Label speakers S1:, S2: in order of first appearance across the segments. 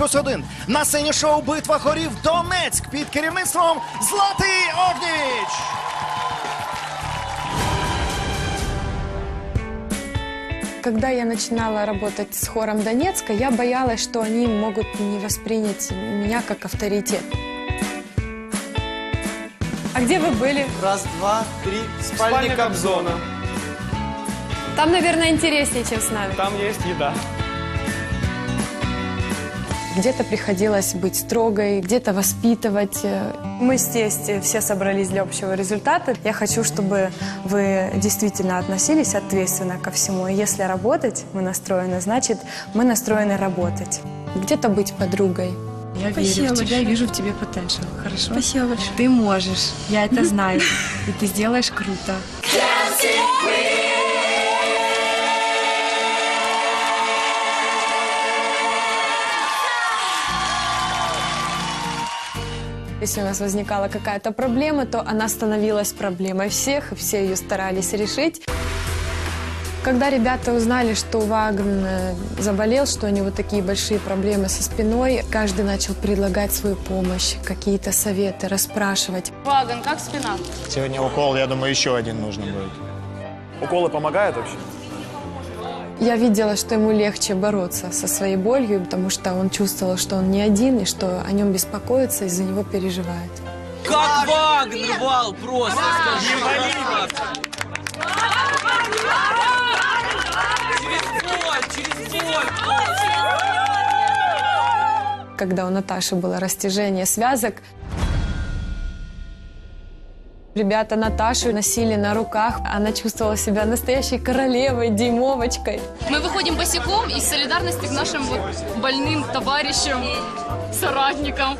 S1: плюс 1. На сцені шоу Битва хорів Донецьк під керівництвом Златий Огнєвіч.
S2: Когда я начинала работать с хором Донецка, я боялась, что они могут не воспринять меня как авторитет. А где вы были?
S3: Раз, два, три. Спальня Кобзона.
S2: Там, наверное, интереснее, чем с нами.
S3: Там есть еда.
S2: Где-то приходилось быть строгой, где-то воспитывать. Мы с тестью все собрались для общего результата. Я хочу, чтобы вы действительно относились ответственно ко всему. И если работать мы настроены, значит, мы настроены работать. Где-то быть подругой.
S4: Я
S5: Спасибо
S4: верю в тебя и
S5: большое.
S4: вижу в тебе потенциал. Хорошо?
S5: Спасибо большое.
S4: Ты можешь, я это знаю. И ты сделаешь круто.
S2: Если у нас возникала какая-то проблема, то она становилась проблемой всех, и все ее старались решить. Когда ребята узнали, что Вагн заболел, что у него такие большие проблемы со спиной, каждый начал предлагать свою помощь, какие-то советы, расспрашивать.
S6: Вагон, как спина?
S3: Сегодня укол, я думаю, еще один нужно будет. Уколы помогают вообще?
S2: Я видела, что ему легче бороться со своей болью, потому что он чувствовал, что он не один, и что о нем беспокоятся и за него переживают.
S7: Как Вагнер вал просто скажи. Через боль, через боль.
S2: Когда у Наташи было растяжение связок, ребята Наташу носили на руках. Она чувствовала себя настоящей королевой, дюймовочкой.
S6: Мы выходим босиком из солидарности к нашим вот больным товарищам, соратникам.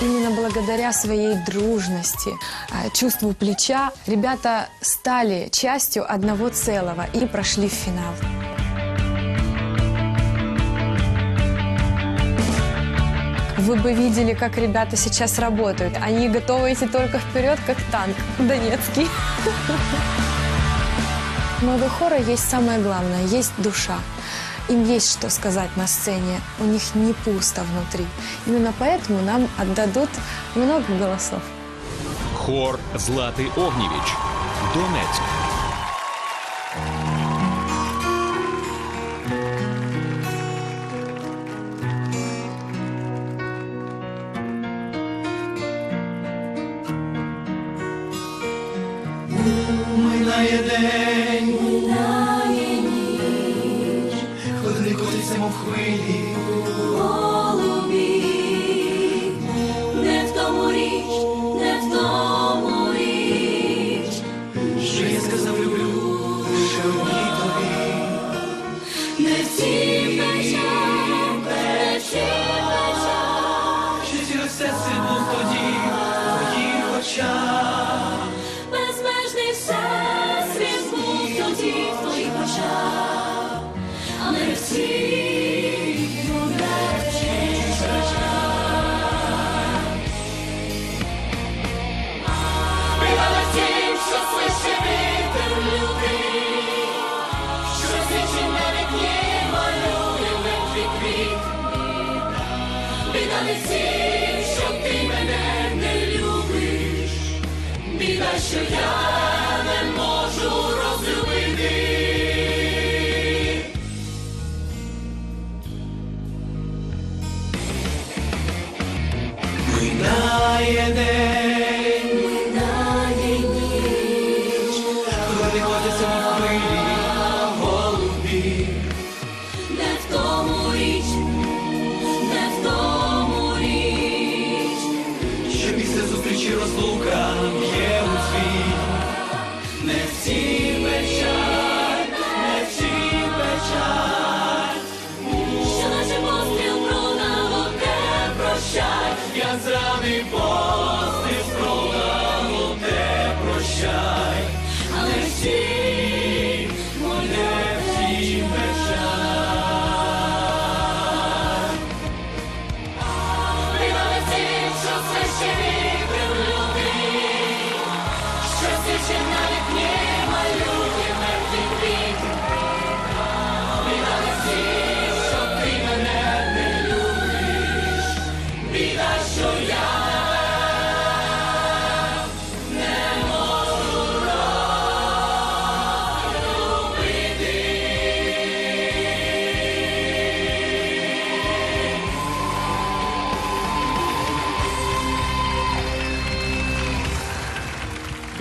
S2: Именно благодаря своей дружности, а, чувству плеча, ребята стали частью одного целого и прошли в финал. Вы бы видели, как ребята сейчас работают. Они готовы идти только вперед, как танк донецкий. У моего хора есть самое главное, есть душа. Им есть что сказать на сцене, у них не пусто внутри. Именно поэтому нам отдадут много голосов.
S8: Хор Златий Огнєвіч. Донецьк.
S9: Минає день, минає ніч, хвилини котяться, мов хвилі. Голубі, не в тому річ, не в тому річ, що я сказав люблю, що ні тобі. Не в тім тім, що ти мене не любиш, біда, що я зустрічі розлука. Є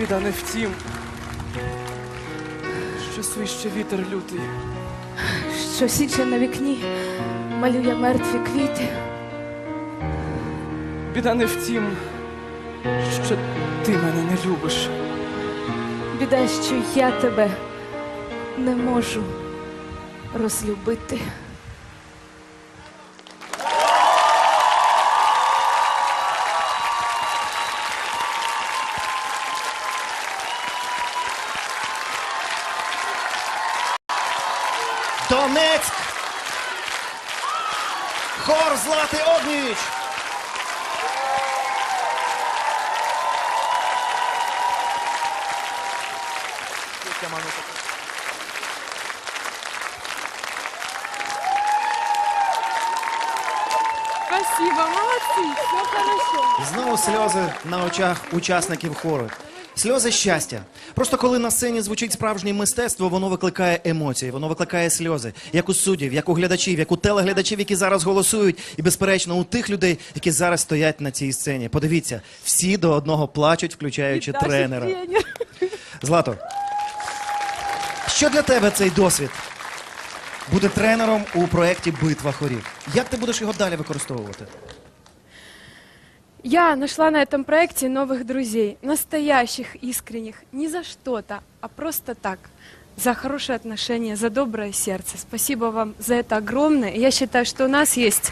S7: Біда не в тім, що свище вітер лютий.
S5: що січе на вікні, малює мертві квіти.
S7: Біда не в тім, що ти мене не любиш.
S5: Біда, що я тебе не можу розлюбити.
S1: Донецьк! Хор Злати Огнєвіч!
S2: Спасибо, молодцы, все хорошо.
S1: Знову сльози на очах учасників хору. Сльози щастя. Просто коли на сцені звучить справжнє мистецтво, воно викликає емоції, воно викликає сльози, як у суддів, як у глядачів, як у телеглядачів, які зараз голосують, і безперечно у тих людей, які зараз стоять на цій сцені. Подивіться, всі до одного плачуть, включаючи тренера. Злато, що для тебе цей досвід? Бути тренером у проєкті Битва хорів. Як ти будеш його далі використовувати?
S2: Я нашла на этом проекте новых друзей, настоящих, искренних, не за что-то, а просто так, за хорошие отношения, за доброе сердце. Спасибо вам за это огромное. Я считаю, что у нас есть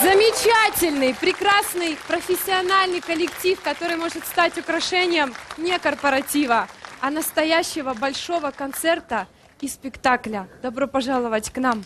S2: замечательный, прекрасный, профессиональный коллектив, который может стать украшением не корпоратива, а настоящего большого концерта и спектакля. Добро пожаловать к нам.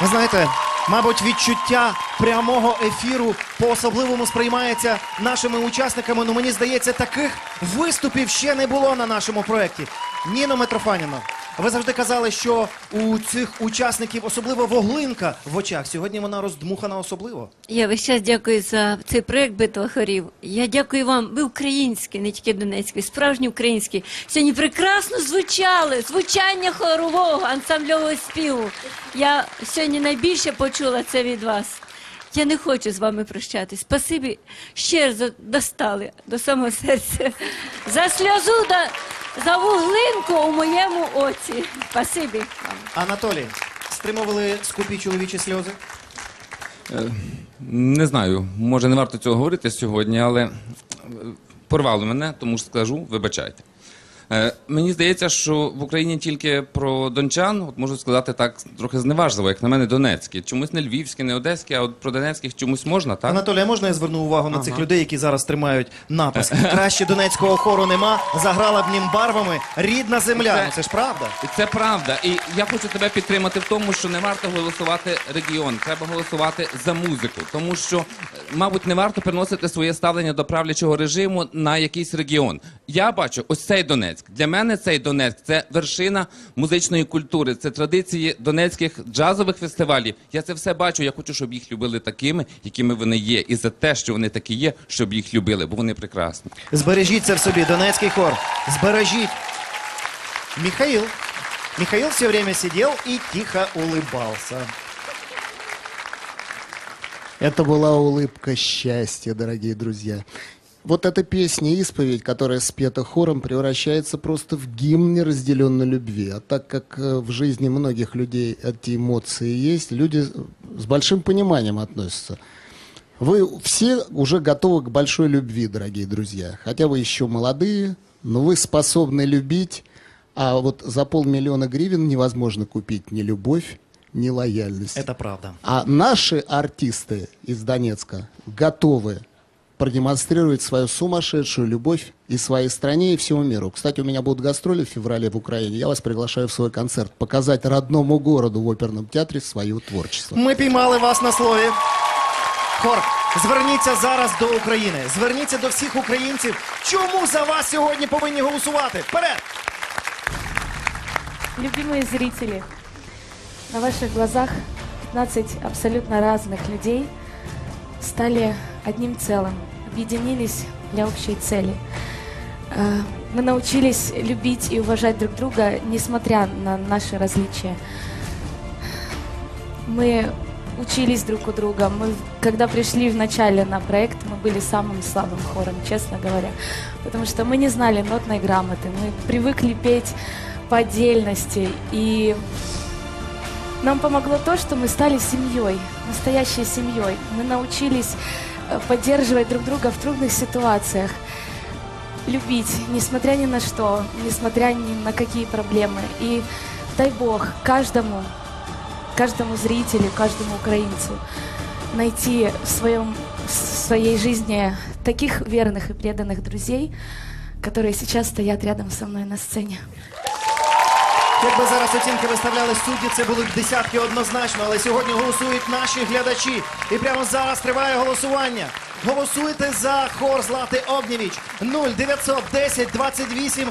S1: Ви знаєте, мабуть, відчуття прямого ефіру по-особливому сприймається нашими учасниками. Ну мені здається, таких виступів ще не було на нашому проєкті. Ніно Митрофаніно, ви завжди казали, що у цих учасників особливо воглинка в очах. Сьогодні вона роздмухана особливо.
S10: Я весь час дякую за цей проект Битва хорів. Я дякую вам. Ви українські, не тільки донецькі, справжні українські. Сьогодні прекрасно звучали звучання хорового ансамбльового співу. Я сьогодні найбільше почула це від вас. Я не хочу з вами прощатись. Спасибі ще раз достали до самого серця. За сльозу, да, за вуглинку у моєму оці. Спасибі вам.
S1: Анатолій, стримували скупі чоловічі сльози.
S11: Не знаю, може не варто цього говорити сьогодні, але е, порвало мене, тому ж скажу, вибачайте. Е, Мені здається, що в Україні тільки про дончан, от можу сказати так, трохи зневажливо, як на мене, донецькі. Чомусь не львівські, не одеські, а от про донецьких чомусь можна, так?
S1: Анатолій, а можна я зверну увагу на цих людей, які зараз тримають напис? Краще донецького хору нема, заграла б ним барвами рідна земля.
S11: Це-
S1: Ну це ж правда.
S11: І Це правда. І я хочу тебе підтримати в тому, що не варто голосувати регіон, треба голосувати за музику. Тому що, е, мабуть, не варто переносити своє ставлення до правлячого режиму на якийсь регіон. Я бачу ось цей Донецьк. Для мене цей Донецьк це вершина музичної культури, це традиції донецьких джазових фестивалів. Я це все бачу. Я хочу, щоб їх любили такими, якими вони є, і за те, що вони такі є, щоб їх любили, бо вони прекрасні.
S1: Збережіть це в собі, донецький хор. Збережіть. Михаил. Михаил все время сидел и тихо улыбался.
S12: Это была улыбка счастья, дорогие друзья. Вот эта песня «Исповедь», которая спета хором, превращается просто в гимн неразделенной любви. А так как э, в жизни многих людей эти эмоции есть, люди с большим пониманием относятся. Вы все уже готовы к большой любви, дорогие друзья. Хотя вы еще молодые, но вы способны любить, а вот за полмиллиона гривен невозможно купить ни любовь, ни лояльность.
S1: Это правда.
S12: А наши артисты из Донецка готовы продемонстрировать свою сумасшедшую любовь и своей стране, и всему миру. Кстати, у меня будут гастроли в феврале в Украине. Я вас приглашаю в свой концерт. Показать родному городу в оперном театре свое творчество.
S1: Ми піймали вас на слові. Хор, зверніться зараз до України. Зверніться до всіх українців. Чому за вас сьогодні повинні голосувати? Вперед!
S5: Любимые зрители, на ваших глазах 15 абсолютно разных людей стали одним целым, объединились для общей цели. Э, Мы научились любить и уважать друг друга, несмотря на наши различия. Мы учились друг у друга. Мы, когда пришли в начале на проект, мы были самым слабым хором, честно говоря. Потому что мы не знали нотной грамоты, мы привыкли петь по отдельности. И нам помогло то, что мы стали семьей, настоящей семьей. Мы научились поддерживать друг друга в трудных ситуациях, любить, несмотря ни на что, несмотря ни на какие проблемы. И дай Бог каждому, каждому зрителю, каждому украинцу найти в, своем, в своей жизни таких верных и преданных друзей, которые сейчас стоят рядом со мной на сцене.
S1: Якби зараз оцінки виставляли судді, це були б десятки однозначно, але сьогодні голосують наші глядачі. І прямо зараз триває голосування. Голосуйте за хор Злати Огнєвіч 0910 28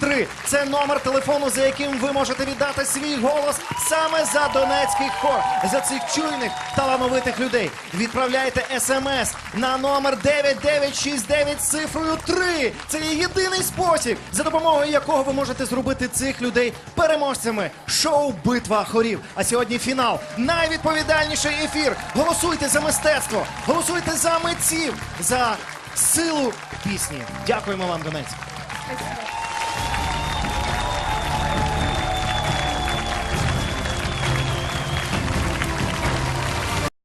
S1: 03. Це номер телефону, за яким ви можете віддати свій голос саме за Донецький хор, за цих чуйних талановитих людей. Відправляйте смс на номер 9969 з цифрою 3. Це єдиний спосіб, за допомогою якого ви можете зробити цих людей переможцями шоу Битва хорів. А сьогодні фінал. Найвідповідальніший ефір. Голосуйте за мистецтво, голосуйте за митців, за силу пісні. Дякуємо вам, Донецьк.